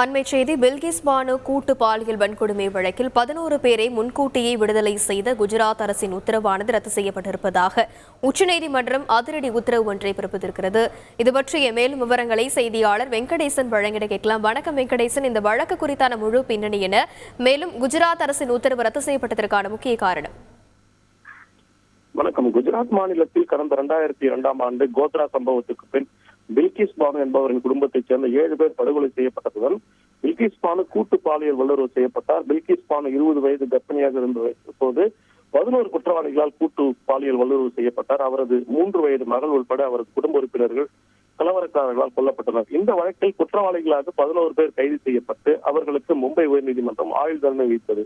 அண்மை செய்தி பில்கிஸ் பானு கூட்டு பாலியல் வன்கொடுமை வழக்கில் பதினோரு பேரை முன்கூட்டியே விடுதலை செய்த குஜராத் அரசின் உத்தரவானது ரத்து செய்யப்பட்டிருப்பதாக உச்சநீதிமன்றம் அதிரடி உத்தரவு ஒன்றை பிறப்பித்திருக்கிறது. இது பற்றிய மேலும் விவரங்களை செய்தியாளர் வெங்கடேசன் வழங்கிட கேட்கலாம். வணக்கம் வெங்கடேசன். இந்த வழக்கு குறித்தான முழு பின்னணி என மேலும் குஜராத் அரசின் உத்தரவு ரத்து செய்யப்பட்டதற்கான முக்கிய காரணம்? வணக்கம். குஜராத் மாநிலத்தில் கடந்த இரண்டாயிரத்தி இரண்டாம் ஆண்டு கோத்ரா சம்பவத்துக்கு பின் பில்கிஸ் பானு என்பவரின் குடும்பத்தைச் சேர்ந்த ஏழு பேர் படுகொலை செய்யப்பட்டதுடன் பில்கிஸ் பானு கூட்டு பாலியல் வல்லுறவு செய்யப்பட்டார். பில்கிஸ் பானு இருபது வயது கர்ப்பிணியாக இருந்த போது பதினோரு குற்றவாளிகளால் கூட்டு பாலியல் வல்லுறவு செய்யப்பட்டார். அவரது மூன்று வயது மகள் உட்பட அவரது குடும்ப உறுப்பினர்கள் கலவரக்காரர்களால் கொல்லப்பட்டனர். இந்த வழக்கில் குற்றவாளிகளாக பதினோரு பேர் கைது செய்யப்பட்டு அவர்களுக்கு மும்பை உயர்நீதிமன்றம் ஆயுள் தண்டனை விதித்தது.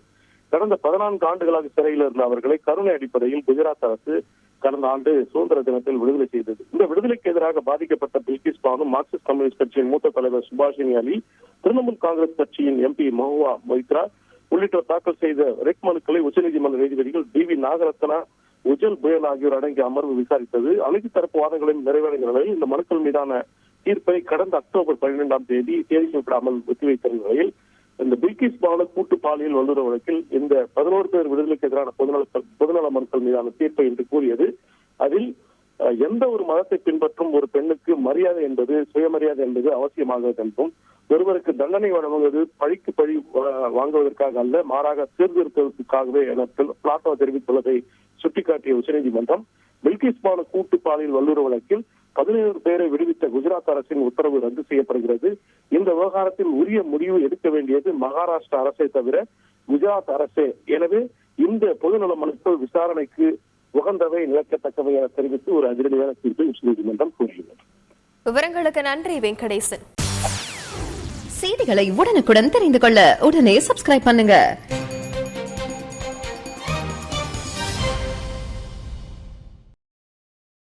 கடந்த பதினான்கு ஆண்டுகளாக சிறையில் இருந்த அவர்களை கருணை அடிப்படையில் குஜராத் அரசு கடந்த ஆண்டு சுதந்திர தினத்தில் விடுதலை செய்தது. இந்த விடுதலைக்கு எதிராக பாதிக்கப்பட்ட பில்கிஸ் பானு மார்க்சிஸ்ட் கம்யூனிஸ்ட் கட்சியின் மூத்த தலைவர் சுபாஷினி அலி திரிணாமுல் காங்கிரஸ் கட்சியின் எம்பி மஹுவா மொய்த்ரா உள்ளிட்டோர் தாக்கல் செய்த ரெக் மனுக்களை உச்சநீதிமன்ற நீதிபதிகள் டி வி நாகரத்னா உஜல் புயல் ஆகியோர் அடங்கிய அமர்வு விசாரித்தது. அனைத்து தரப்பு வாதங்களையும் நிறைவடைந்த நிலையில் இந்த மனுக்கள் மீதான தீர்ப்பை கடந்த அக்டோபர் பன்னிரெண்டாம் தேதி தேதி குறிப்பிடாமல் ஒத்திவைத்த நிலையில் பில்கிஸ் பாலு கூட்டு பாலியல் வல்லுறவு வழக்கில் இந்த பதினோரு பேர் விடுதலைக்கு எதிரான பொதுநல பொதுநல மனுக்கள் மீதான தீர்ப்பை என்று கூறியது. அதில் எந்த ஒரு மதத்தை பின்பற்றும் ஒரு பெண்ணுக்கு மரியாதை என்பது சுயமரியாதை என்பது அவசியமாகிறது என்றும் ஒருவருக்கு தண்டனை வழங்குவது பழிக்கு பழி வாங்குவதற்காக அல்ல மாறாக சீர்திருத்தத்துக்காகவே என பிளாட்டோ தெரிவித்துள்ளதை சுட்டிக்காட்டிய உச்சநீதிமன்றம் பில்கிஸ் பாலு கூட்டு பாலியல் வல்லுறவு வழக்கில் பதினேழு பேரை விடுவித்த குஜராத் அரசின் உத்தரவு ரத்து செய்யப்படுகிறது. இந்த விவகாரத்தில் உரிய முடிவு எடுக்க வேண்டியது மகாராஷ்டிரா அரசை தவிர குஜராத் அரசே. எனவே இந்த பொதுநல மனுக்கள் விசாரணைக்கு உகந்தவை நிலைக்கத்தக்கவை என தெரிவித்து ஒரு அதிரடியான தீர்ப்பை உச்சநீதிமன்றம் கூறியுள்ளது. விவரங்களுக்கு நன்றி வெங்கடேசன். செய்திகளை உடனுக்குடன் தெரிந்து கொள்ள உடனே சப்ஸ்கிரைப் பண்ணுங்க.